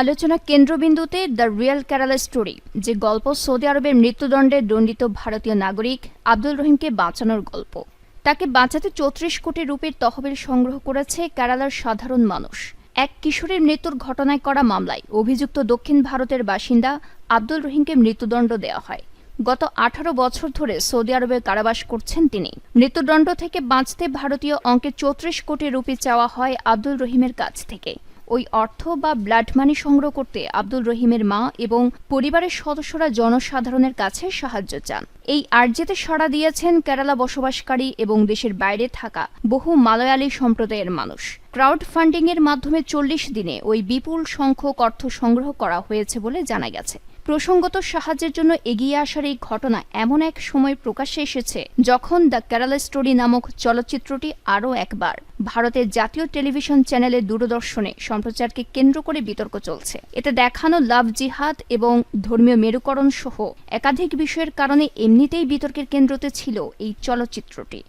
আলোচনা কেন্দ্রবিন্দুতে the real Kerala story যে গল্প সৌদি আরবের মৃত্যুদণ্ডে দণ্ডিত ভারতীয় নাগরিক আব্দুল রহিমকে বাঁচানোর গল্প। তাকে বাঁচাতে চৌত্রিশ কোটি রুপির তহবিল সংগ্রহ করেছে কেরালার সাধারণ মানুষ। এক কিশোরের মৃত্যুর ঘটনায় করা মামলায় অভিযুক্ত দক্ষিণ ভারতের বাসিন্দা আব্দুল রহিমকে মৃত্যুদণ্ড দেওয়া হয়। গত আঠারো বছর ধরে সৌদি আরবে কারাবাস করছেন তিনি। মৃত্যুদণ্ড থেকে বাঁচতে ভারতীয় অঙ্কে চৌত্রিশ কোটি রুপি চাওয়া হয় আব্দুল রহিমের কাছ থেকে। ওই অর্থ বা ব্লাড মানি সংগ্রহ করতে আব্দুল রহিমের মা এবং পরিবারের সদস্যরা জনসাধারণের কাছে সাহায্য চান। এই আর্জিতে সাড়া দিয়েছেন কেরালা বসবাসকারী এবং দেশের বাইরে থাকা বহু মালয়ালি সম্প্রদায়ের মানুষ। ক্রাউড ফান্ডিং এর মাধ্যমে চল্লিশ দিনে ওই বিপুল সংখ্যক অর্থ সংগ্রহ করা হয়েছে বলে জানা গেছে। প্রসঙ্গত সাহায্যের জন্য এগিয়ে আসার এই ঘটনা এমন এক সময় প্রকাশ্যে এসেছে যখন দ্য কেরালা স্টোরি নামক চলচ্চিত্রটি আরও একবার ভারতের জাতীয় টেলিভিশন চ্যানেলে দূরদর্শনে সম্প্রচারকে কেন্দ্র করে বিতর্ক চলছে। এতে দেখানো লাভ জিহাদ এবং ধর্মীয় মেরুকরণ সহ একাধিক বিষয়ের কারণে এমনিতেই বিতর্কের কেন্দ্রতে ছিল এই চলচ্চিত্রটি।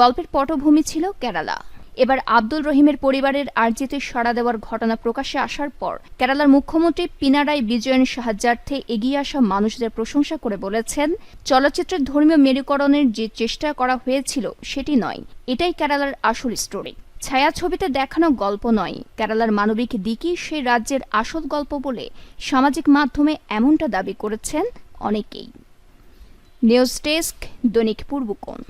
গল্পের পটভূমি ছিল কেরালা। এবার আব্দুল রহিমের পরিবারের আর্জিতে সাড়া দেওয়ার ঘটনা প্রকাশ্যে আসার পর কেরালার মুখ্যমন্ত্রী পিনারাই বিজয়ন সাহায্যার্থে এগিয়ে আসা মানুষদের প্রশংসা করে বলেছেন, চলচ্চিত্রের ধর্মীয় মেরুকরণের যে চেষ্টা করা হয়েছিল সেটি নয়, এটাই কেরালার আসল স্টোরি ছায়াছবিতে দেখানো গল্প নয়। কেরালার মানবিক দিকই সেই রাজ্যের আসল গল্প বলে সামাজিক মাধ্যমে এমনটা দাবি করেছেন অনেকেই। নিউজ ডেস্ক দৈনিক পূর্বকোণ